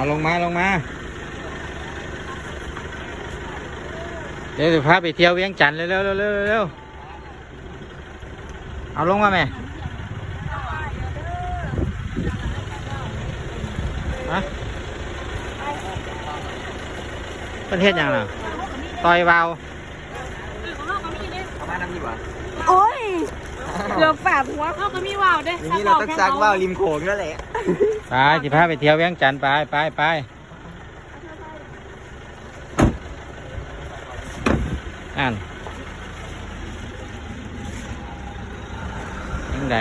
เอาลงมาลงมา เดี๋ยวจะพาไปเที่ยวเวียงจันทร์เร็วเร็วเร็วเร็วเร็วเอาลงมาแม่ฮะประเทศยังล่ะต่อยวาวเอามาน้ำดีกว่าโอ้ยเกือบฝาดหัวเขาก็มีว่าวเด้อย่างนี้เราต้องซักว่าวริมโขงนั่นแหละ ไปจะพาไปเที่ยวเวียงจันทร์ไปไปไปอ่านยังไง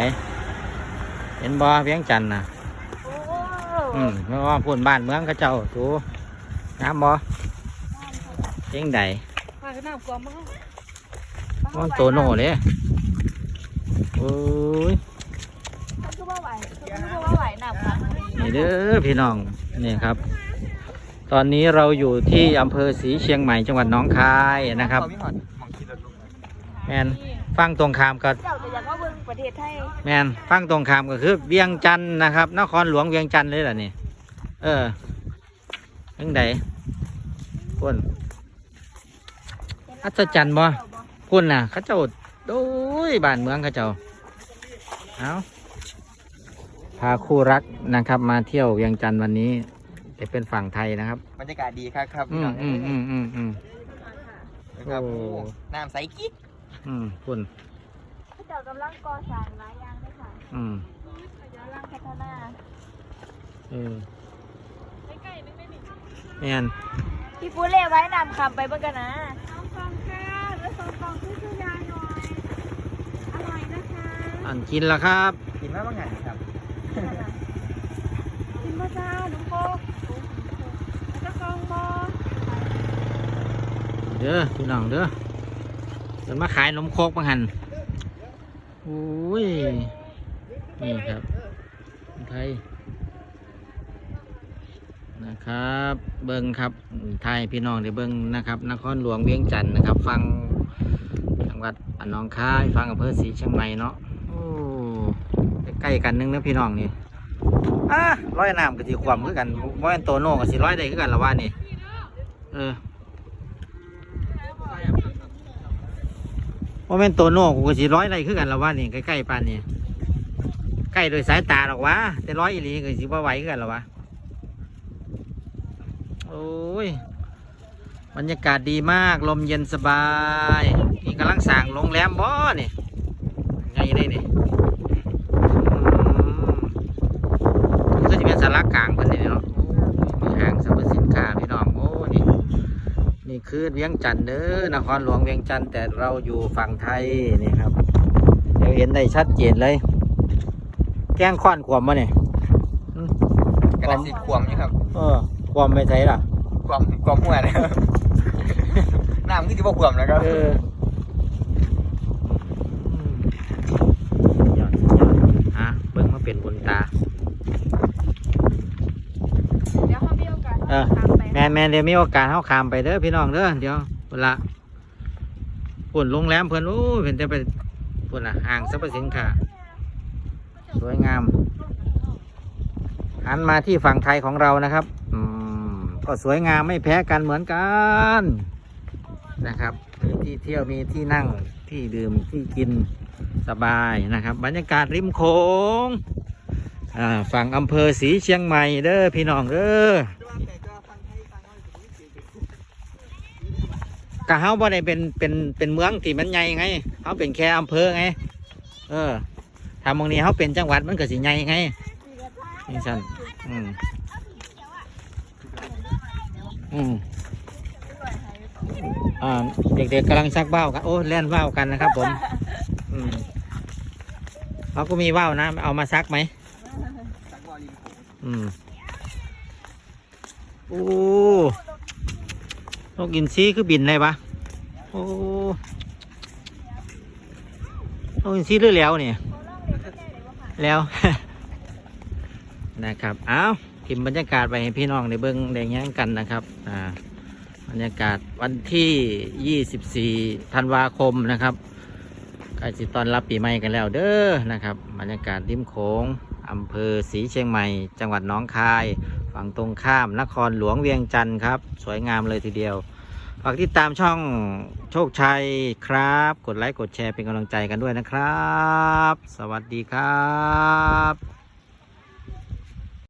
เห็นบ่เวียงจันทร์นะโอ้อืมไม่ว่าพูนบ้านเมืองเขาเจ้าสูน้ำบ่ยังไงพาขึ้นน้ำกลัวมากมันโตโน่เลยโอ้ย นี่เด้อพี่น้องนี่ครับ ตอนนี้เราอยู่ที่อำเภอศรีเชียงใหม่จังหวัดหนองคายนะครับแมนฟังตรงขามก็เจ้าจะอยากว่าเบิ่งประเทศไทยแมนฟังตรงขามก็คือเวียงจันทน์นะครับ นครหลวงเวียงจันทน์เลยล่ะนี่เออยังไงพุ่นอัศจรรย์บ่พุ่นน่ะ เขาเจ้าโอ้ยบ้านเมืองเขาเจ้าเอา พาคู่รักนะครับ มาเที่ยวเวียงจันทน์วันนี้จะเป็นฝั่งไทยนะครับ บรรยากาศดีครับครับอืมอืมอืมอืมอืมนะครับโอ้ โอ้น้ำใสกิ๊กอืมพุ่นเขาเจ้ากำลังก่อสร้างหลายอย่างเลยค่ะอืมกำลังพัฒนาเออใกล้ๆนึงได้หนิแมนพี่ปูเล่ไว้นำคำไปเบิ่งกันนะน้องฟองค่ะแล้วฟองฟองช่วยช่วยยายหน่อย อร่อยนะคะอันกินละครับ กินมาบ้างไงครับ เด้อพี่น้องเด้อเดินมาขายนมโคกบังหันโอ้ย นี่ครับไทยนะครับ เบิ้งครับไทยพี่น้องเดี๋ยวเบิ้งนะครับ นครหลวงเวียงจันทน์นะครับ ฟังจังหวัดอันหนองคาย ฟังอำเภอศรีเชียงใหม่เนาะโอ้ใกล้กันนึงนะพี่น้องนี่ อะร้อยน้ำกับสีความคือกันว่าเป็นโตโน่กับสีร้อยได้คือกันละว่านี่เออว่าเป็นโตโน่กูก็สีร้อยได้คือกันละว่านี่ใกล้ๆปานนี่ใกล้โดยสายตาหรอกวะแต่ร้อยอีหลีก็สิบ่ไหวคือกันละวะโอ้ยบรรยากาศดีมากลมเย็นสบาย นี่กำลังสั่งโรงแรมบ่เนี่ยไงได้นี่อืมก็จะเป็นสาระกลางเพิ่นนี่เนาะโอ้มีห้างสรรพสินค้าพี่น้อง โอ้ นี่ นี่คือเวียงจันทน์เด้อนครหลวงเวียงจันทน์แต่เราอยู่ฝั่งไทยนี่ครับเดี๋ยวเห็นได้ชัดเจนเลย แกงข้อนขวมมาเนี่ยกระสิบควมนี่ครับเออขวมไม่ใช่ล่ะควมควมหัวนะครับน้ำที่ที่ว่าควมนะครับเอออืมสุดยอดสุดยอดฮะเบิ่งมาเป็นบุญตาเดี๋ยวเขามีโอกาสเออ แม่นเดี๋ยวมีโอกาสเข้าขามไปเด้อพี่น้องเด้อเดี๋ยวเวลาปุ่นโรงแรมเพิ่อนโอ้เพิ่นจะไปปุ่นอะห้างสรรพสินค้าสวยงาม หันมาที่ฝั่งไทยของเรานะครับอืมก็สวยงามไม่แพ้กันเหมือนกันนะครับมีที่เที่ยวมีที่นั่งที่ดื่มที่กินสบายนะครับ บรรยากาศริมโขงอ่าฝั่งอำเภอศรีเชียงใหม่เด้อพี่น้องเด้อ กะเฮาบ่ได้เป็นเป็นเป็นเมืองที่มันใหญ่ไงเฮาเป็นแค่อำเภอไง เออถ้าบางนี้เฮาเป็นจังหวัดมันก็สิใหญ่ไงนี่ซั่นอืมอืมอ่าเด็กๆกำลังซักว่ากันโอ้เล่นว่ากันนะครับ ผม อืมเขาก็มีว่าวนะ เอามาซักไหมอืมโอ้ นกอินทรีคือบินได้ปะโอ้นกอินทรีหรือแล้วเนี่ยแล้ว นะครับ เอาพิมพ์บรรยากาศไปให้พี่น้องในเบิ้องแดงยังกันนะครับ อ่า บรรยากาศวันที่ 24 ธันวาคมนะครับใกล้สิตอนรับปีใหม่กันแล้วเด้อนะครับ บรรยากาศริมโขง อำเภอศรีเชียงใหม่ จังหวัดน้องคาย ฝั่งตรงข้ามนครหลวงเวียงจันทร์ครับ สวยงามเลยทีเดียว ฝากติดตามช่องโชคชัยครับ กดไลค์กดแชร์เป็นกำลังใจกันด้วยนะครับ สวัสดีครับ